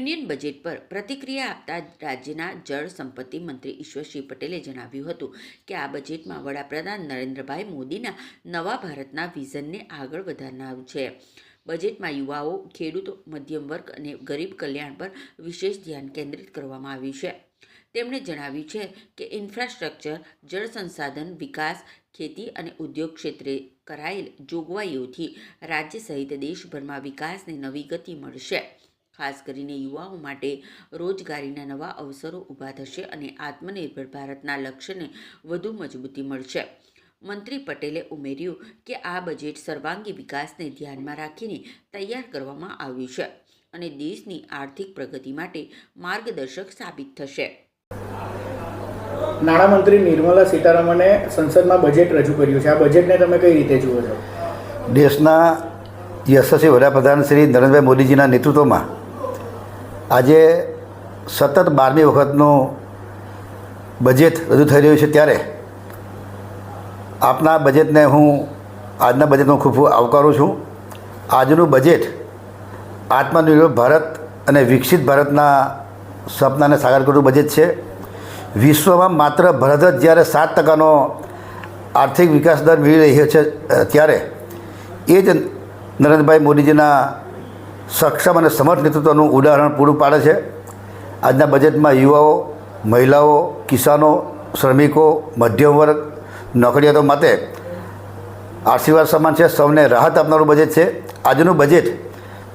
Union budget પર પ્રતિક્રિયા આપતા રાજ્યના જળ સંપત્તિ મંત્રી ઈશ્વરસિંહ પટેલે જણાવ્યું હતું કે આ બજેટમાં વડાપ્રધાન નરેન્દ્રભાઈ મોદીના નવા ભારતના વિઝનને આગળ વધારનારું છે. બજેટમાં યુવાઓ, ખેડૂતો, મધ્યમ વર્ગ અને ગરીબ કલ્યાણ પર વિશેષ ધ્યાન કેન્દ્રિત કરવામાં આવ્યું છે. તેમણે જણાવ્યું છે કે ઇન્ફ્રાસ્ટ્રક્ચર, જળ સંસાધન વિકાસ, ખેતી અને ઉદ્યોગ ક્ષેત્રે કરાયેલ જોગવાઈઓથી રાજ્ય સહિત દેશભરમાં વિકાસને નવી ગતિ મળશે. ખાસ કરીને યુવાઓ માટે રોજગારીના નવા અવસરો ઊભા થશે અને આત્મનિર્ભર ભારતના લક્ષ્યને વધુ મજબૂતી મળશે. મંત્રી પટેલે ઉમેર્યું કે આ બજેટ સર્વાંગી વિકાસને ધ્યાનમાં રાખીને તૈયાર કરવામાં આવ્યું છે અને દેશની આર્થિક પ્રગતિ માટે માર્ગદર્શક સાબિત થશે. નાણામંત્રી નિર્મલા સીતારામને સંસદમાં બજેટ રજૂ કર્યું છે. આ બજેટને તમે કઈ રીતે જુઓ છો? દેશના યશસ્વી વડાપ્રધાન શ્રી નરેન્દ્રભાઈ મોદીજીના નેતૃત્વમાં આજે સતત બારમી વખતનું બજેટ રજૂ થઈ રહ્યું છે ત્યારે આપના બજેટને હું આજના બજેટનો ખૂબ આવકારું છું. આજનું બજેટ આત્મનિર્ભર ભારત અને વિકસિત ભારતના સપનાને સાકાર કરતું બજેટ છે. વિશ્વમાં માત્ર ભારત જ જ્યારે સાત ટકાનો આર્થિક વિકાસ દર મેળવી રહ્યો છે ત્યારે એ જ નરેન્દ્રભાઈ મોદીજીના સક્ષમ અને સમર્થ નેતૃત્વનું ઉદાહરણ પૂરું પાડે છે. આજના બજેટમાં યુવાઓ, મહિલાઓ, કિસાનો, શ્રમિકો, મધ્યમ વર્ગ નોકરિયાતો માટે આશીર્વાદ સમાન છે. સૌને રાહત આપનારું બજેટ છે. આજનું બજેટ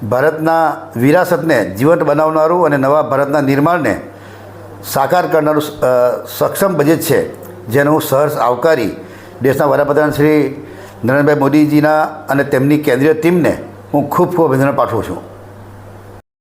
ભારતના વિરાસતને જીવંત બનાવનારું અને નવા ભારતના નિર્માણને સાકાર કરનારું સક્ષમ બજેટ છે. જેને હું સહર્ષ આવકારી દેશના વડાપ્રધાન શ્રી નરેન્દ્રભાઈ મોદીજીના અને તેમની કેન્દ્રીય ટીમને હું ખૂબ ખૂબ અભિનંદન પાઠવું છું.